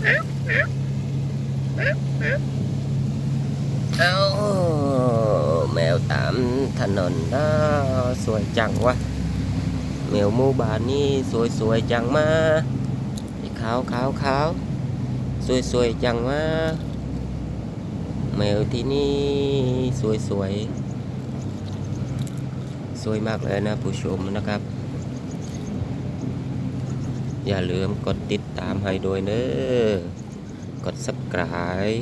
เอ้าแมวตามถนนนะสวยจังวะแมวมู่บ้านนี่สวยๆจังมาไอ้ขาวขาวขาวสวยๆจังมาแมวที่นี่สวยๆสวยมากเลยนะผู้ชมนะครับ อย่าลืมกดติดตามให้ด้วยเนอะกด subscribe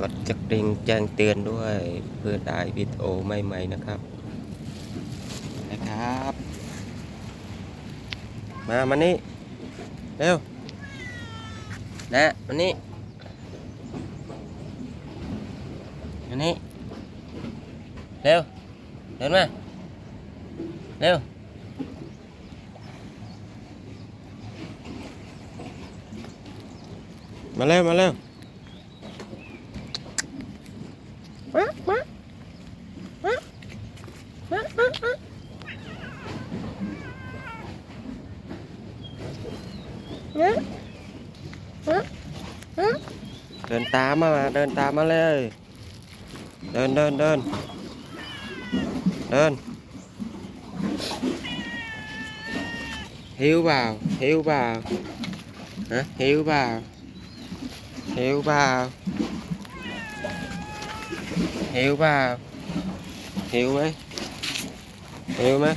กดจักริงแจ้งเตือนด้วย เพื่อได้วิดีโอใหม่ๆนะครับ นะครับ มามานี่ เร็ว นะมานี่มานี่ เร็ว เดินมา เร็ว มาเร็ว มาเร็วมามามามามามาเดินตามมา เดินตามมาเลย เดินเดินเดินเดิน hiếu vào hiếu vào. Hả? Hiếu vào. Hiếu vào. Hiếu vào. Hiếu mấy hiếu mấy